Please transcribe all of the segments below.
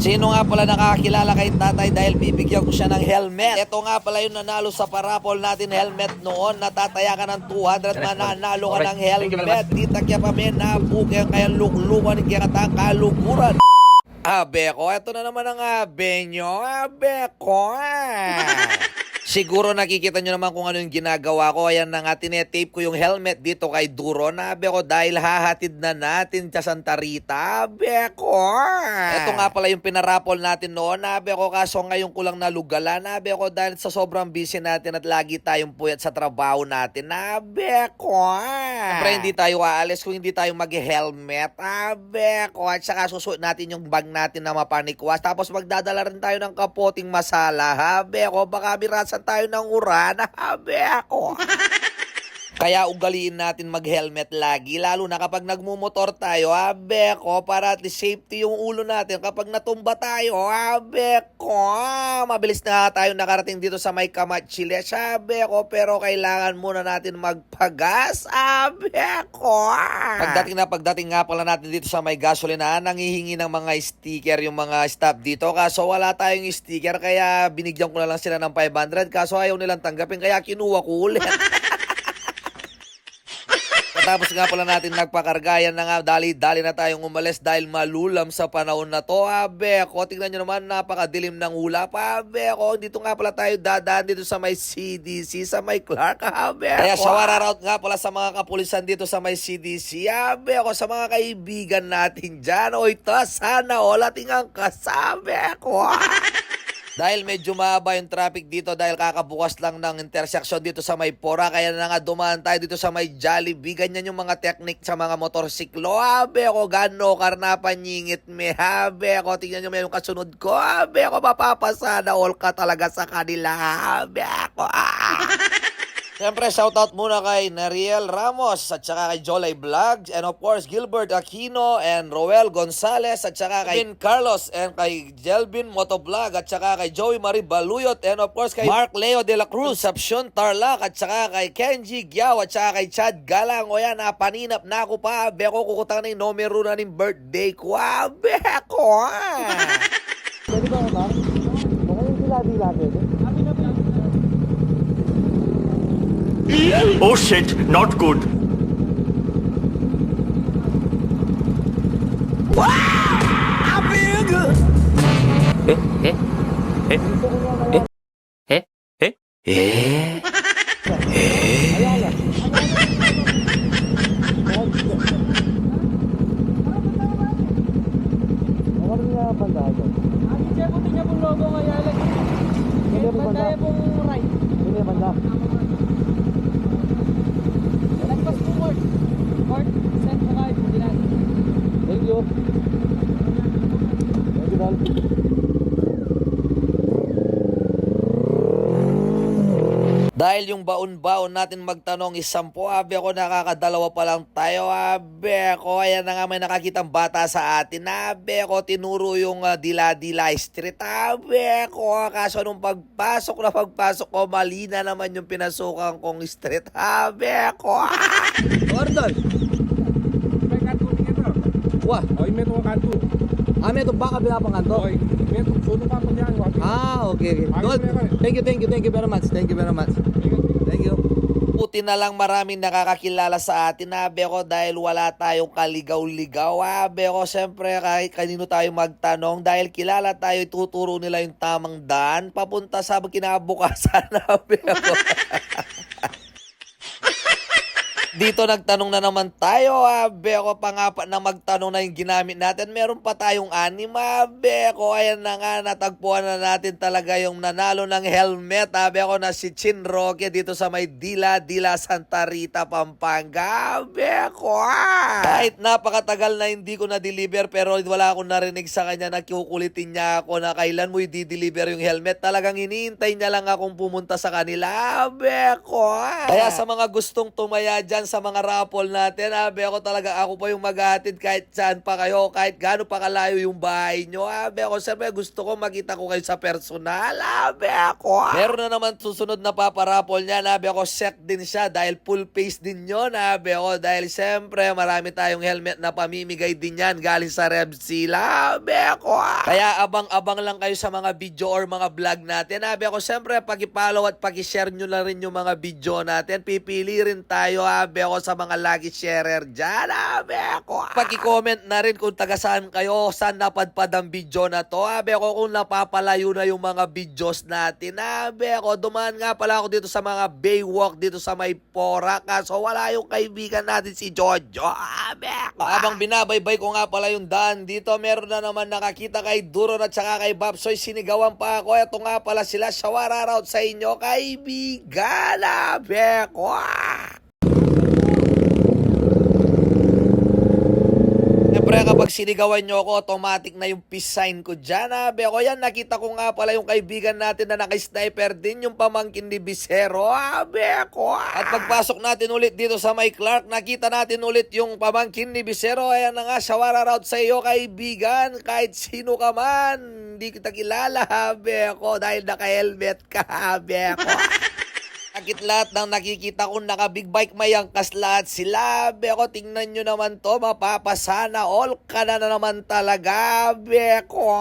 Sino nga pala nakakilala kay tatay dahil bibigyan ko siya ng helmet? Ito nga pala yung nanalo sa parapol natin helmet noon. Natataya ka ng 200, mananalo ka ng helmet. Dita kaya pa may nabuke kaya luklukan kaya katang kaluguran. Abe ko, ito na naman ang abe nyo. Abe ko. ah. Siguro nakikita nyo naman kung ano yung ginagawa ko. Ayan na nga, tinetape ko yung helmet dito kay Duro. Nabe ko dahil hahatid na natin sa Santa Rita. Abe ko. Ito nga pala yung pinarapol natin noon. Nabe ko kaso ngayon ko lang nalugala. Nabe ko dahil sa sobrang busy natin at lagi tayong puyat sa trabaho natin. Nabe ko. Siyempre hindi tayo aalis kung hindi tayo mag-helmet. Abe ko. At saka susuot natin yung bag natin na mapanikwas. Tapos magdadala rin tayo ng kapoting masala. Habe ko. Baka birasan tayo ng uran. Habe ko. Kaya ugaliin natin mag-helmet lagi, lalo na kapag nagmumotor tayo, abe ko, para at least safety yung ulo natin. Kapag natumba tayo, abe ko, mabilis na tayo nakarating dito sa may Kamachile, sabi ko, pero kailangan muna natin magpagas, abe ko. Pagdating na pagdating nga pala natin dito sa may gasolinahan, nangihingi ng mga sticker yung mga staff dito, kaso wala tayong sticker, kaya binigyan ko na lang sila ng 500, kaso ayaw nilang tanggapin, kaya kinuha ko ulit. Tapos nga pala natin nagpakargayan na nga, dali-dali na tayong umalis dahil malulam sa panahon na to. Abe, ako, tingnan nyo naman, napakadilim ng ulap. Abe, ako, dito nga pala tayo dadaan dito sa may CDC, sa may Clark. Abe, Kaya shawara out nga pala sa mga kapulisan dito sa may CDC. Abe, ako, sa mga kaibigan natin dyan. O ito, sana all ating ang kasabi ko. Dahil medyo mahaba yung traffic dito dahil kakabukas lang ng intersection dito sa may Pora. Kaya na nga dumaan tayo dito sa may Jollibee. Ganyan yung mga technique sa mga motorsiklo. Habe ako gano karnapan nyingit me. Habe ako tingnan nyo may yung kasunod ko. Habe ako mapapasana all ka talaga sa kanila. Habe ako. Ah. Siyempre, shoutout muna kay Nariel Ramos at saka kay Jolay Vlogs and of course Gilbert Aquino and Roel Gonzalez at saka kay Vin Carlos and kay Jelvin Motovlog at saka kay Joey Marie Baluyot and of course kay Mark Leo de la Cruz, Concepcion Tarlac at saka kay Kenji Giao at saka kay Chad Galang. O yan, napaninap na ako pa. Beko kukutang na yung numero na ng birthday ko. Ah, Beko! ah. Pwede ba ba? Okay yung dila-dila pwede? Oh shit, not good. Hindi, Dahil yung baon-baon natin magtanong is sampo, abe ako nakakadalawa pa lang tayo, abe ako, ayan na nga may nakakitang bata sa atin, abe ako, tinuro yung ah, Dila-Dila Street, abe ako, kaso nung pagpasok na pagpasok ko, mali na naman yung pinasukan kong street, abe ako. Gordon! May kanto tingin. Wah! Oy, may tuwa kanto. Ah, may ito ba kabila pang kanto? Oy, may tuwa suno pa pa. Wapi. Ah, okay. okay. Yan, eh. thank you, thank you, thank you very much. Thank you very much. Thank you. Buti na lang maraming nakakakilala sa atin, abe ko, dahil wala tayong kaligaw-ligaw, abe ko, siyempre kahit kanino tayo magtanong, dahil kilala tayo, ituturo nila yung tamang daan, papunta sa kinabukasan, abe ko. Dito nagtanong na naman tayo, abe ko pangapa na magtanong na yung ginamit natin. Meron pa tayong anim, abe ko. Ayan na nga, natagpuan na natin talaga yung nanalo ng helmet. Abe ko na si Chin Roque dito sa may Dila, Dila, Santa Rita, Pampanga. Abe ko, ah. Kahit napakatagal na hindi ko na-deliver pero wala akong narinig sa kanya na kukulitin niya ako na kailan mo i-deliver yung helmet. Talagang hinihintay niya lang akong pumunta sa kanila. Abe ko, ah. Kaya sa mga gustong tumaya dyan sa mga raffle natin. Abi ako talaga, ako pa yung maghahatid kahit saan pa kayo, kahit gaano pa kalayo yung bahay nyo. Abi ako, siyempre gusto ko makita ko kayo sa personal. Abi ako. Meron na naman susunod na paparapol niya. Abi ako, set din siya dahil full face din yun. Abi ako, dahil siyempre marami tayong helmet na pamimigay din yan galing sa Revzilla. Abi ako. Kaya abang-abang lang kayo sa mga video or mga vlog natin. Abi ako, siyempre pag-follow at pag-share nyo na rin yung mga video natin. Pipili rin tayo, abi ako, sa mga lagi sharer dyan. Abi ako. Pag-comment na rin kung taga saan kayo, saan napadpad ang video na to. Abi ako, kung napapalayo na yung mga videos natin. Abi ako, dumaan nga pala ako dito sa mga Baywalk dito sa may Pora. Kaso wala yung kaibigan natin si Jojo. Abi ako. Habang binabaybay ko nga pala yung daan dito, meron na naman nakakita kay Duro at saka kay Babsoy. Sinigawan pa ako. Ito nga pala sila. Shawara out sa inyo, kaibigan. Abi ako. Kapag sinigawan nyo ako, automatic na yung peace sign ko dyan. Abe ako yan, nakita ko nga pala yung kaibigan natin na naka-sniper din, yung pamangkin ni Bisero. Abe ako. At pagpasok natin ulit dito sa may Clark, nakita natin ulit yung pamangkin ni Bisero. Ayan na nga, shawara route sa iyo kaibigan. Kahit sino ka man, hindi kita kilala. Abe ako, dahil naka-helmet ka. Abe ako. Nakit lahat ng nakikita ko naka big bike may angkas lahat sila. Beko, tingnan nyo naman to. Mapapasana all ka na, na naman talaga. Beko.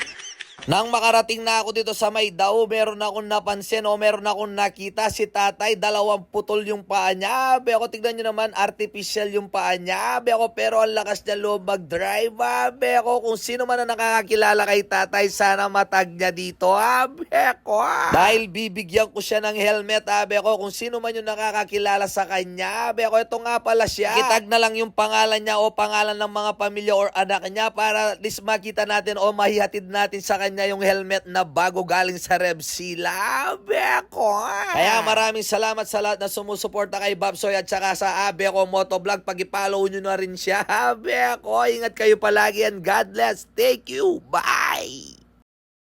Nang makarating na ako dito sa may daw, meron akong napansin o meron akong nakita si tatay, dalawang putol yung paa niya. Beko, tignan nyo naman, artificial yung paa niya. Beko, pero ang lakas niya loob mag-drive. ah. Beko, kung sino man ang nakakakilala kay tatay, sana matag niya dito. Ah, Beko. ah. Dahil bibigyan ko siya ng helmet. Ah, Beko, kung sino man yung nakakakilala sa kanya. Beko, ito nga pala siya. Kitag na lang yung pangalan niya o pangalan ng mga pamilya or anak niya para at least makita natin o mahihatid natin sa kanya yung helmet na bago galing sa Revsila. Beko. ah. Kaya maraming salamat sa lahat na sumusuporta kay Babsoy at saka sa Abeko Motovlog. Pag-follow nyo na rin siya. Beko, ingat kayo palagi and God bless. Thank you. Bye.